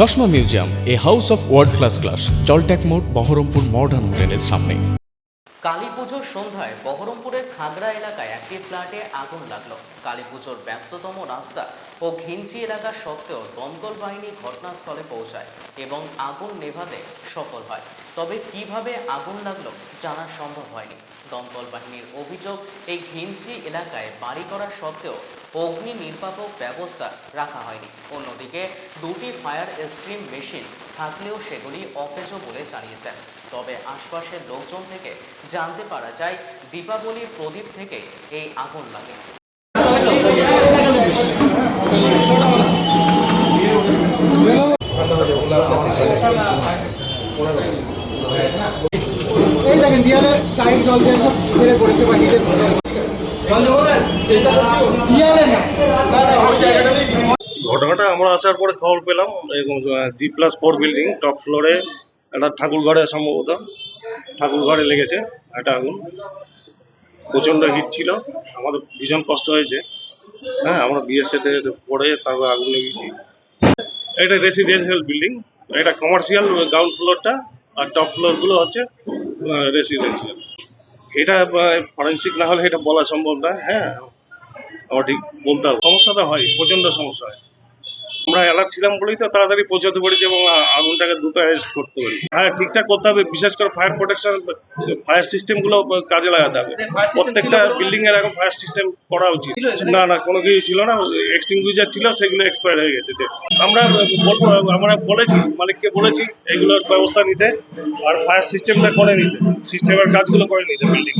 চশমা museum, a house of world class class জলট্যাক মোড়, Baharampur modern হোটেলের সামনে। কালী পুজোর সন্ধ্যায় বহরমপুরের খাগড়া এলাকায় একটি ফ্ল্যাটে আগুন লাগল। কালী পুজোর ব্যস্ততম রাস্তা ও ঘিঞ্চি এলাকা সত্ত্বেও দমকল বাহিনী ঘটনাস্থলে পৌঁছায় এবং আগুন নেভাতে সফল হয়। তবে কীভাবে আগুন লাগল জানা সম্ভব হয়নি। দমকল বাহিনীর অভিযোগ, এই ঘিঞ্চি এলাকায় বাড়ি করা সত্ত্বেও অগ্নি নির্বাপক ব্যবস্থা রাখা হয়নি। অন্যদিকে দুটি ফায়ার এক্সট্রিম মেশিন থাকলেও সেগুলি অকেজো বলে জানিয়েছেন। তবে আশপাশের লোকজন থেকে জানতে পারা যায়, দীপাবলির প্রদীপ থেকে এই আগুন লাগে। এই দেখেন জল দিয়ে সব ছেড়ে পড়েছে বা হিটে ঘটনাটা আমরা আসার পরে খবর পেলাম এরকম G plus four building top ফ্লোরে একটা ঠাকুর ঘরে সম্ভবত ঠাকুর ঘরে লেগেছে একটা আগুন। প্রচণ্ড হিট ছিল আমাদের ভীষণ কষ্ট হয়েছে। হ্যাঁ আমরা বিয়ে সেটে পরে তারপর আগুন লেগেছি। এটা রেসিডেন্সিয়াল বিল্ডিং এটা কমার্শিয়াল গ্রাউন্ড ফ্লোরটা আর টপ ফ্লোরগুলো হচ্ছে রেসিডেন্সিয়াল এটা ফরেন্সিক না হলে এটা বলা সম্ভব না হ্যাঁ? আমার ঠিক, বলতে হবে। সমস্যাটা হয়, প্রচণ্ড সমস্যা হয়। আমরা অ্যালার্ট ছিলাম বলেই তো তাড়াতাড়ি পৌঁছাতে পেরেছি এবং আগুনটাকে দ্রুত অ্যারেস্ট করতে পারি হ্যাঁ ঠিকঠাক করতে হবে বিশেষ করে ফায়ার প্রোটেকশন ফায়ার সিস্টেমগুলো কাজে লাগাতে হবে। প্রত্যেকটা বিল্ডিং এর এখন ফায়ার সিস্টেম করা উচিত। না না কোনো কিছু ছিল না এক্সটিংগুইজার ছিল সেগুলো এক্সপায়ার হয়ে গেছে। আমরা বলব আমরা বলেছি মালিককে বলেছি এগুলোর ব্যবস্থা নিতে আর ফায়ার সিস্টেমটা করে নিতে সিস্টেমের কাজগুলো করে নিতে বিল্ডিং